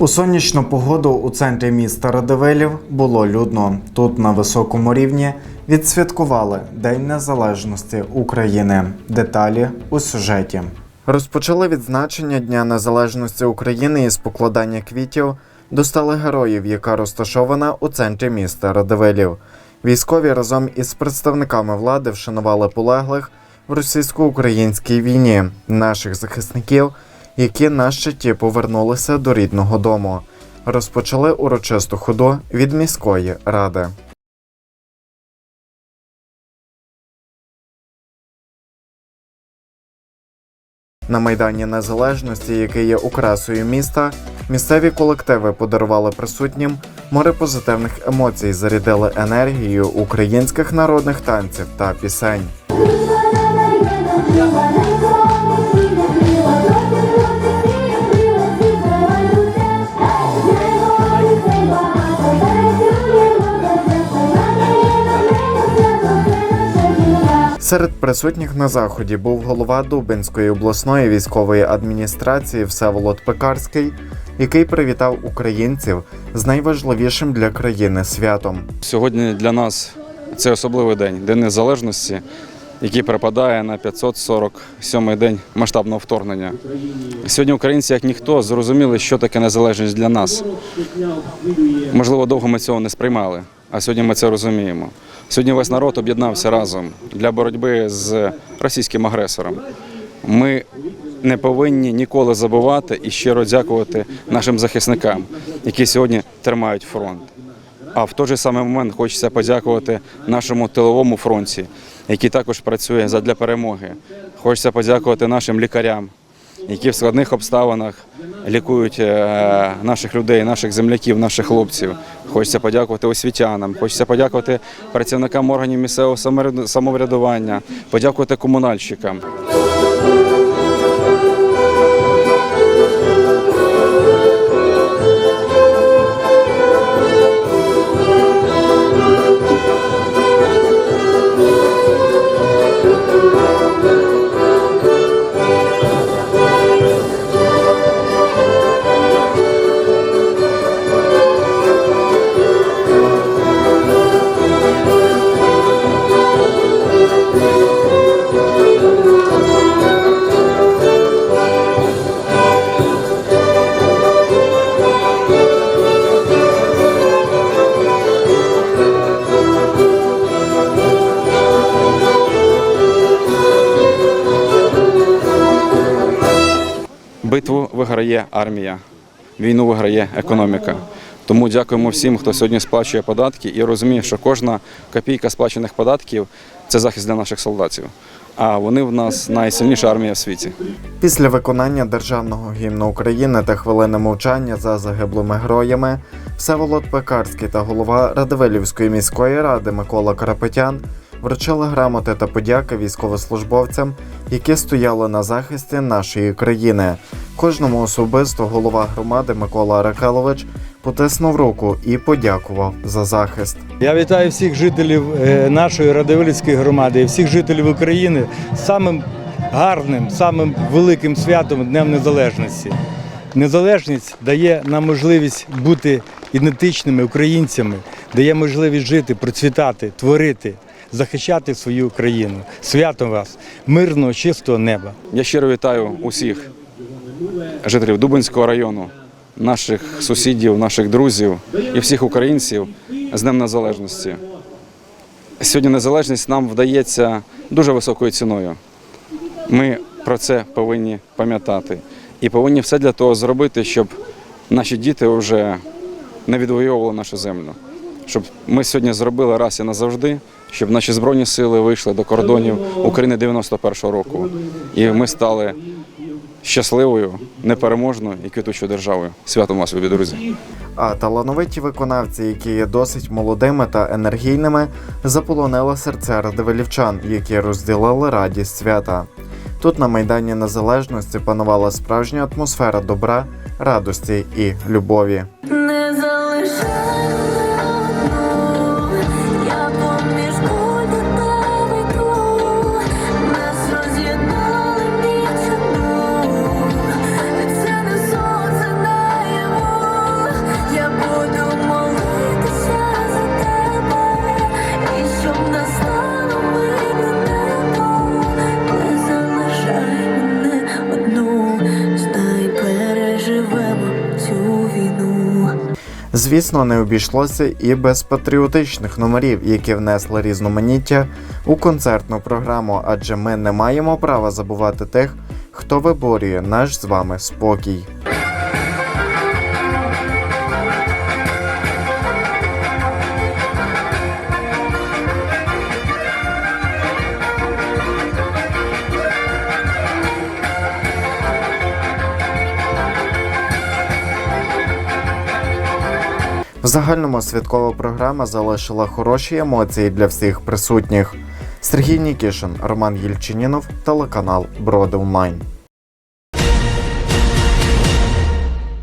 У сонячну погоду у центрі міста Радивилів було людно. Тут на високому рівні відсвяткували День Незалежності України. Деталі у сюжеті. Розпочали відзначення Дня Незалежності України із покладання квітів до стали героїв, яка розташована у центрі міста Радивилів. Військові разом із представниками влади вшанували полеглих в російсько-українській війні наших захисників, які на щиті повернулися до рідного дому. Розпочали урочисту ходу від міської ради. На Майдані Незалежності, який є окрасою міста, місцеві колективи подарували присутнім море позитивних емоцій, зарядили енергією українських народних танців та пісень. Серед присутніх на заході був голова Дубинської обласної військової адміністрації Всеволод Пекарський, який привітав українців з найважливішим для країни святом. Сьогодні для нас це особливий день, День Незалежності, який припадає на 547-й день масштабного вторгнення. Сьогодні українці, як ніхто, зрозуміли, що таке незалежність для нас. Можливо, довго ми цього не сприймали, а сьогодні ми це розуміємо. Сьогодні весь народ об'єднався разом для боротьби з російським агресором. Ми не повинні ніколи забувати і щиро дякувати нашим захисникам, які сьогодні тримають фронт. А в той же самий момент хочеться подякувати нашому тиловому фронті, який також працює задля перемоги. Хочеться подякувати нашим лікарям, які в складних обставинах лікують е, наших людей, наших земляків, наших хлопців. Хочеться подякувати освітянам, хочеться подякувати працівникам органів місцевого самовряд- самоврядування, подякувати комунальщикам. Битву виграє армія, війну виграє економіка. Тому дякуємо всім, хто сьогодні сплачує податки і розуміє, що кожна копійка сплачених податків це захист для наших солдатів. А вони в нас найсильніша армія в світі. Після виконання державного гімну України та хвилини мовчання за загиблими героями Всеволод Пекарський та голова Радивилівської міської ради Микола Карапетян вручили грамоти та подяки військовослужбовцям, які стояли на захисті нашої країни. Кожному особисто голова громади Микола Аракелович потиснув руку і подякував за захист. Я вітаю всіх жителів е, нашої Радивилівської громади і всіх жителів України з самим гарним, самим великим святом Днем Незалежності. Незалежність дає нам можливість бути ідентичними українцями, дає можливість жити, процвітати, творити, захищати свою країну. Святом вас, мирного, чистого неба. Я щиро вітаю усіх жителів Дубинського району, наших сусідів, наших друзів і всіх українців з Днем Незалежності. Сьогодні незалежність нам вдається дуже високою ціною. Ми про це повинні пам'ятати і повинні все для того зробити, щоб наші діти вже не відвоювали нашу землю. Щоб ми сьогодні зробили раз і назавжди, щоб наші збройні сили вийшли до кордонів України 91-го року, і ми стали щасливою, непереможною і квітучою державою. Святом вас, любі друзі! А талановиті виконавці, які є досить молодими та енергійними, заполонили серця радивилівчан, які розділили радість свята. Тут на Майдані Незалежності панувала справжня атмосфера добра, радості і любові. Україну. Звісно, не обійшлося і без патріотичних номерів, які внесли різноманіття у концертну програму, адже ми не маємо права забувати тих, хто виборює наш з вами спокій. В загальному святкова програма залишила хороші емоції для всіх присутніх. Сергій Нікішин, Роман Єльчинінов, телеканал Броди Онлайн.